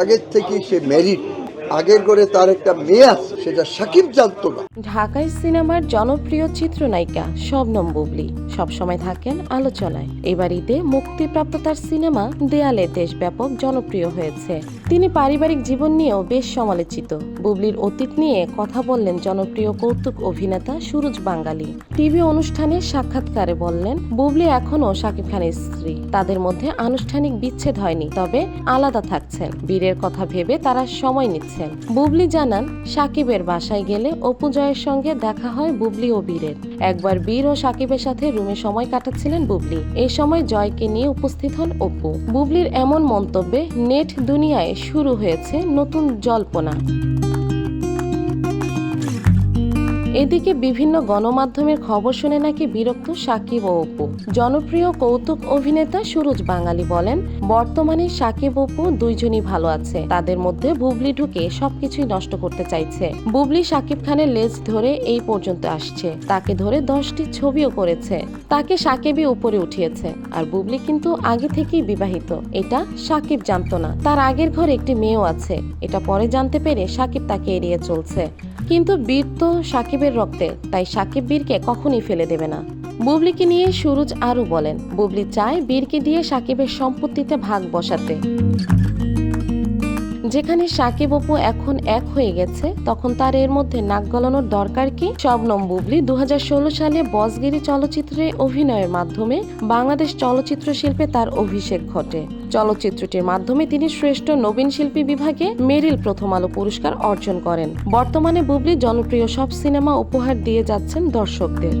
আগের থেকে সে মেরিট আগের করে তার একটা মেয়ে আছে সেটা সাকিব না। ঢাকাই সিনেমার জনপ্রিয় চিত্রনায়িকা শবনম বুবলি সবসময় থাকেন আলোচনায়। এবার ঈদে মুক্তিপ্রাপ্ত তার সিনেমা দেয়ালে জনপ্রিয় হয়েছে। তিনি পারিবারিক জীবন নিয়েও বেশ সমালোচিত। বুবলির অতীত নিয়ে কথা বললেন জনপ্রিয় কৌতুক অভিনেতা সুরজ বাঙ্গালি। টিভি অনুষ্ঠানে সাক্ষাৎকারে বললেন, বুবলি এখনও শাকিব খানের স্ত্রী। তাদের মধ্যে আনুষ্ঠানিক বিচ্ছেদ হয়নি, তবে আলাদা থাকছেন। বীরের কথা ভেবে তারা সময় নিচ্ছেন বুবলি জানান, সাকিবের বাসায় গেলে অপু জয়ের সঙ্গে দেখা হয় বুবলি ও বীরের। একবার বীর ও সাকিবের সাথে রুমে সময় কাটাচ্ছিলেন বুবলি। এই সময় জয়কে নিয়ে উপস্থিত হন অপু। বুবলির এমন মন্তব্যে, নেট দুনিয়ায় শুরু হয়েছে নতুন জল্পনা। এদিকে বিভিন্ন গণমাধ্যমের খবর শুনে নাকি বিরক্ত সাকিব ও অপু। জনপ্রিয় কৌতুক অভিনেতা সুরজ বাঙালি বলেন, বর্তমানে সাকিব অপু দুইজনই ভালো আছে। তাদের মধ্যে বুবলি ঢুকে সবকিছুই নষ্ট করতে চাইছে। বুবলি সাকিব খানের লেজ ধরে এই পর্যন্ত আসছে। তাকে ধরে দশটি ছবিও করেছে। তাকে সাকিবই উপরে উঠিয়েছে। আর বুবলি কিন্তু আগে থেকেই বিবাহিত। এটা সাকিব জানতো না। তার আগের ঘরে একটি মেয়েও আছে। এটা পরে জানতে পেরে সাকিব তাকে এড়িয়ে চলছে। কিন্তু বীর তো সাকিবের রক্তে, তাই সাকিব বীরকে কখনই ফেলে দেবে না। বুবলিকে নিয়ে সুরুজ আরও বলেন, বুবলি চায় বীরকে দিয়ে সাকিবের সম্পত্তিতে ভাগ বসাতে। যেখানে সাকিব অপু এখন এক হয়ে গেছে, তখন তার এর মধ্যে নাক গলানোর দরকার কি? শবনম বুবলি দু হাজার ষোলো সালে বসগিরি চলচ্চিত্রে অভিনয়ের মাধ্যমে বাংলাদেশ চলচ্চিত্র শিল্পে তার অভিষেক ঘটে। চলচ্চিত্রটির মাধ্যমে তিনি শ্রেষ্ঠ নবীন শিল্পী বিভাগে মেরিল প্রথম আলো পুরস্কার অর্জন করেন। বর্তমানে বুবলি জনপ্রিয় সব সিনেমা উপহার দিয়ে যাচ্ছেন দর্শকদের।